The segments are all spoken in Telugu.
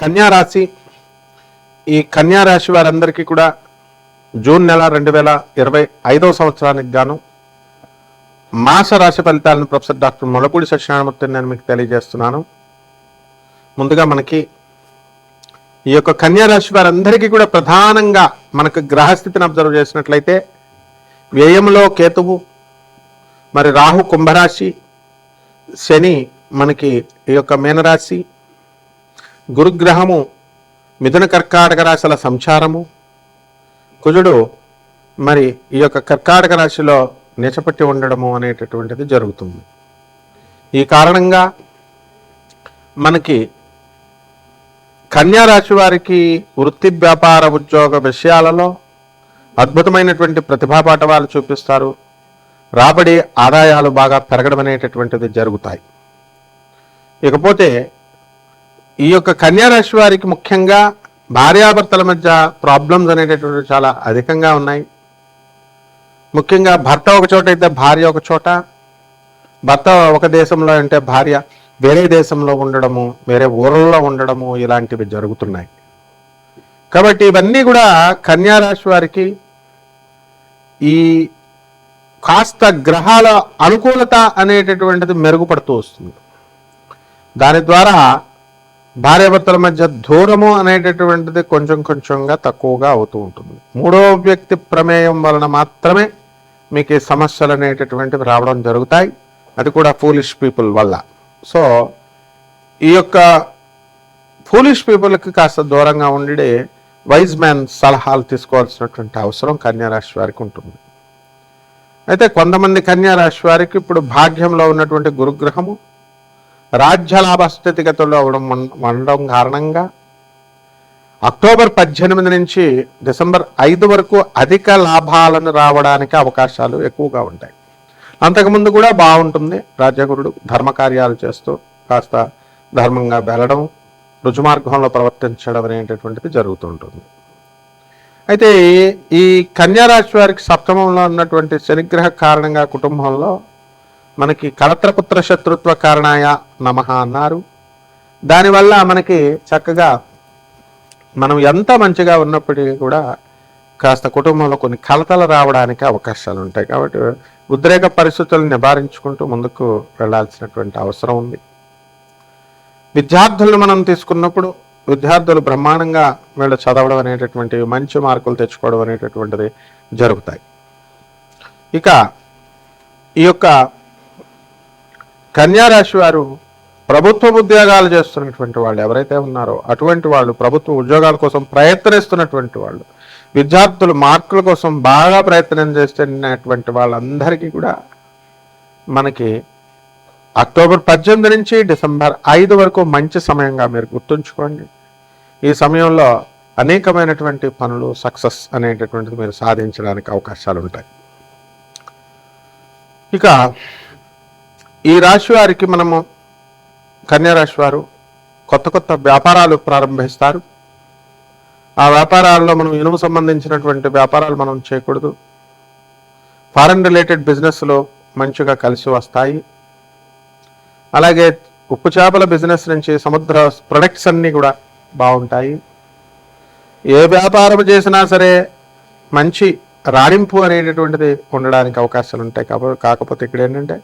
కన్యా రాశి ఈ కన్యారాశి వారందరికీ కూడా జూన్ నెల రెండు వేల ఇరవై ఐదవ సంవత్సరానికి గాను మాస రాశి ఫలితాలను ప్రొఫెసర్ డాక్టర్ మొలపూడి సత్యనారాయణమూర్తి నేను మీకు తెలియజేస్తున్నాను. ముందుగా మనకి ఈ యొక్క కన్యా రాశి వారందరికీ కూడా ప్రధానంగా మనకు గ్రహస్థితిని అబ్జర్వ్ చేసినట్లయితే వ్యయంలో కేతువు మరి రాహు కుంభరాశి శని మనకి ఈ యొక్క మీనరాశి గురుగ్రహము మిథున కర్కాటక రాశుల సంచారము. కుజుడు మరి ఈ యొక్క కర్కాటక రాశిలో నిచపట్టి ఉండడము అనేటటువంటిది జరుగుతుంది. ఈ కారణంగా మనకి కన్యా రాశి వారికి వృత్తి వ్యాపార ఉద్యోగ విషయాలలో అద్భుతమైనటువంటి ప్రతిభా పాఠవాలు చూపిస్తారు. రాబడి ఆదాయాలు బాగా పెరగడం అనేటటువంటిది జరుగుతాయి. ఇకపోతే ఈ యొక్క కన్యా రాశి వారికి ముఖ్యంగా భార్యాభర్తల మధ్య ప్రాబ్లమ్స్ అనేటటువంటి చాలా అధికంగా ఉన్నాయి. ముఖ్యంగా భర్త ఒక చోట అయితే భార్య ఒక చోట భర్త ఒక దేశంలో అంటే భార్య వేరే దేశంలో ఉండడము వేరే ఊళ్ళలో ఉండడము ఇలాంటివి జరుగుతున్నాయి. కాబట్టి ఇవన్నీ కూడా కన్యా రాశి వారికి ఈ కాస్త గ్రహాల అనుకూలత అనేటటువంటిది మెరుగుపడుతూ వస్తుంది. దాని ద్వారా భార్యాభర్తల మధ్య దూరము అనేటటువంటిది కొంచెం కొంచెంగా తక్కువగా అవుతూ ఉంటుంది. మూడో వ్యక్తి ప్రమేయం వలన మాత్రమే మీకు ఈ సమస్యలు అనేటటువంటివి రావడం జరుగుతాయి. అది కూడా ఫూలిష్ పీపుల్ వల్ల. సో ఈ యొక్క ఫూలిష్ పీపుల్కి కాస్త దూరంగా ఉండి వైజ్ మ్యాన్ సలహాలు తీసుకోవాల్సినటువంటి అవసరం కన్యారాశి వారికి ఉంటుంది. అయితే కొంతమంది కన్యారాశి వారికి ఇప్పుడు భాగ్యంలో ఉన్నటువంటి గురుగ్రహము రాజ్యలాభ స్థితిగతులు అవడం ఉండడం కారణంగా అక్టోబర్ పద్దెనిమిది నుంచి డిసెంబర్ ఐదు వరకు అధిక లాభాలను రావడానికి అవకాశాలు ఎక్కువగా ఉంటాయి. అంతకుముందు కూడా బాగుంటుంది. రాజ్యగురుడు ధర్మకార్యాలు చేస్తూ కాస్త ధర్మంగా వెళ్ళడం రుజుమార్గంలో ప్రవర్తించడం అనేటటువంటిది జరుగుతుంటుంది అయితే ఈ కన్యారాశి వారికి సప్తమంలో ఉన్నటువంటి శనిగ్రహ కారణంగా కుటుంబంలో మనకి కలత్రపుత్ర శత్రుత్వ కారణాయ నమ అన్నారు. దానివల్ల మనకి చక్కగా మనం ఎంత మంచిగా ఉన్నప్పటికీ కూడా కాస్త కుటుంబంలో కొన్ని కలతలు రావడానికి అవకాశాలు ఉంటాయి. కాబట్టి ఉద్రేక పరిస్థితులను నివారించుకుంటూ ముందుకు వెళ్ళాల్సినటువంటి అవసరం ఉంది. విద్యార్థులను మనం తీసుకున్నప్పుడు విద్యార్థులు బ్రహ్మాండంగా వీళ్ళు చదవడం అనేటటువంటివి మంచి మార్కులు తెచ్చుకోవడం అనేటటువంటిది జరుగుతాయి. ఇక ఈ యొక్క కన్యా రాశి వారు ప్రభుత్వ ఉద్యోగాలు చేస్తున్నటువంటి వాళ్ళు ఎవరైతే ఉన్నారో అటువంటి వాళ్ళు ప్రభుత్వ ఉద్యోగాల కోసం ప్రయత్నిస్తున్నటువంటి వాళ్ళు విద్యార్థులు మార్కుల కోసం బాగా ప్రయత్నం చేస్తున్నటువంటి వాళ్ళందరికీ కూడా మనకి అక్టోబర్ పద్దెనిమిది నుంచి డిసెంబర్ ఐదు వరకు మంచి సమయంగా మీరు గుర్తుంచుకోండి. ఈ సమయంలో అనేకమైనటువంటి పనులు సక్సెస్ అనేటటువంటిది మీరు సాధించడానికి అవకాశాలు ఉంటాయి ఇక ఈ రాశి వారికి మనము కన్యా రాశి వారు కొత్త కొత్త వ్యాపారాలు ప్రారంభిస్తారు. ఆ వ్యాపారాల్లో మనం ఇనుము సంబంధించినటువంటి వ్యాపారాలు మనం చేయకూడదు. ఫారెన్ రిలేటెడ్ బిజినెస్లో మంచిగా కలిసి వస్తాయి. అలాగే ఉప్పు చేపల బిజినెస్ నుంచి సముద్ర ప్రొడక్ట్స్ అన్నీ కూడా బాగుంటాయి. ఏ వ్యాపారం చేసినా సరే మంచి రాణింపు అనేటటువంటిది ఉండడానికి అవకాశాలు ఉంటాయి. కాబట్టి కాకపోతే ఇక్కడ ఏంటంటే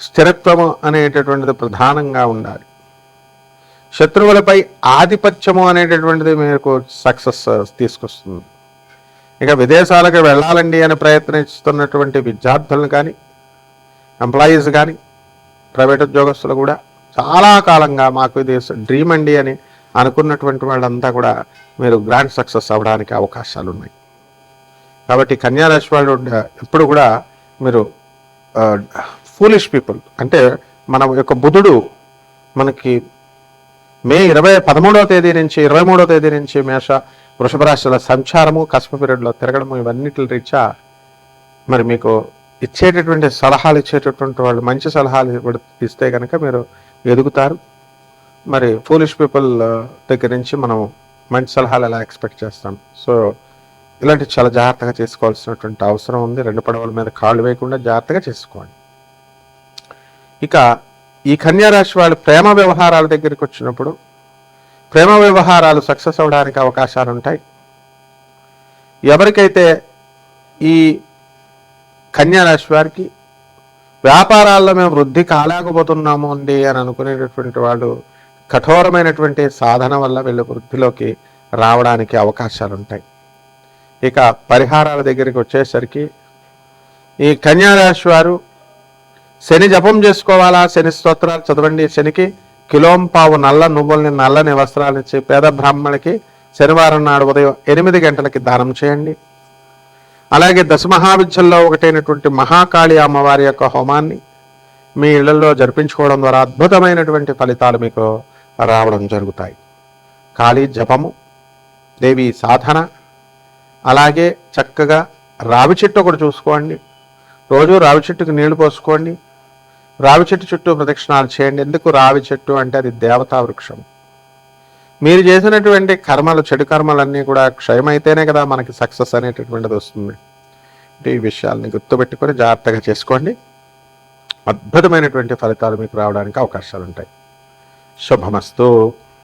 స్థిరత్వము అనేటటువంటిది ప్రధానంగా ఉండాలి. శత్రువులపై ఆధిపత్యము అనేటటువంటిది మీకు సక్సెస్ తీసుకొస్తుంది. ఇక విదేశాలకు వెళ్ళాలండి అని ప్రయత్నిస్తున్నటువంటి విద్యార్థులను కానీ ఎంప్లాయీస్ కానీ ప్రైవేట్ ఉద్యోగస్తులు కూడా చాలా కాలంగా మాకు ఇది డ్రీమ్ అండి అని అనుకున్నటువంటి వాళ్ళంతా కూడా మీరు గ్రాండ్ సక్సెస్ అవ్వడానికి అవకాశాలు ఉన్నాయి. కాబట్టి కన్యారాశి వాళ్ళు ఎప్పుడు కూడా మీరు ఫూలిష్ పీపుల్ అంటే మన యొక్క బుధుడు మనకి మే ఇరవై పదమూడవ తేదీ నుంచి ఇరవై మూడవ తేదీ నుంచి మేష వృషభ రాశుల సంచారము కస్ప పీరియడ్లో తిరగడము ఇవన్నిటి రీత్యా మరి మీకు ఇచ్చేటటువంటి సలహాలు ఇచ్చేటటువంటి వాళ్ళు మంచి సలహాలు ఇస్తే కనుక మీరు ఎదుగుతారు. మరి ఫూలిష్ పీపుల్ దగ్గర నుంచి మనం మంచి సలహాలు ఎలా ఎక్స్పెక్ట్ చేస్తాం. సో ఇలాంటి చాలా జాగ్రత్తగా చేసుకోవాల్సినటువంటి అవసరం ఉంది. రెండు పడవల మీద కాళ్ళు వేయకుండా జాగ్రత్తగా చేసుకోండి. ఇక ఈ కన్యారాశి వాళ్ళు ప్రేమ వ్యవహారాల దగ్గరికి వచ్చినప్పుడు ప్రేమ వ్యవహారాలు సక్సెస్ అవడానికి అవకాశాలు ఉంటాయి. ఎవరికైతే ఈ కన్యారాశి వారికి వ్యాపారాల్లో మేము వృద్ధి కాలేకపోతున్నాము అండి అని అనుకునేటటువంటి వాళ్ళు కఠోరమైనటువంటి సాధన వల్ల వీళ్ళు వృద్ధిలోకి రావడానికి అవకాశాలు ఉంటాయి. ఇక పరిహారాల దగ్గరికి వచ్చేసరికి ఈ కన్యారాశి వారు శని జపం చేసుకోవాలా? శని స్తోత్రాలు చదవండి శనికి. కిలోంపావు నల్ల నువ్వుల్ని నల్లని వస్త్రాలు ఇచ్చి పేద బ్రాహ్మణికి శనివారం నాడు ఉదయం ఎనిమిది గంటలకి దానం చేయండి. అలాగే దశమహావిద్యల్లో ఒకటైనటువంటి మహాకాళి అమ్మవారి యొక్క హోమాన్ని మీ ఇళ్ళలో జరిపించుకోవడం ద్వారా అద్భుతమైనటువంటి ఫలితాలు మీకు రావడం జరుగుతాయి. కాళీ జపము దేవి సాధన అలాగే చక్కగా రావి చెట్టు ఒకటి చూసుకోండి. రోజు రావి చెట్టుకు నీళ్ళు పోసుకోండి. రావి చెట్టు చుట్టూ ప్రదక్షిణాలు చేయండి. ఎందుకు రావి చెట్టు అంటే అది దేవతా వృక్షం. మీరు చేసినటువంటి కర్మలు చెడు కర్మలన్నీ కూడా క్షయమైతేనే కదా మనకి సక్సెస్ అనేటటువంటిది వస్తుంది. అంటే ఈ విషయాల్ని గుర్తుపెట్టుకొని జాగ్రత్తగా చేసుకోండి. అద్భుతమైనటువంటి ఫలితాలు మీకు రావడానికి అవకాశాలు ఉంటాయి శుభమస్తు.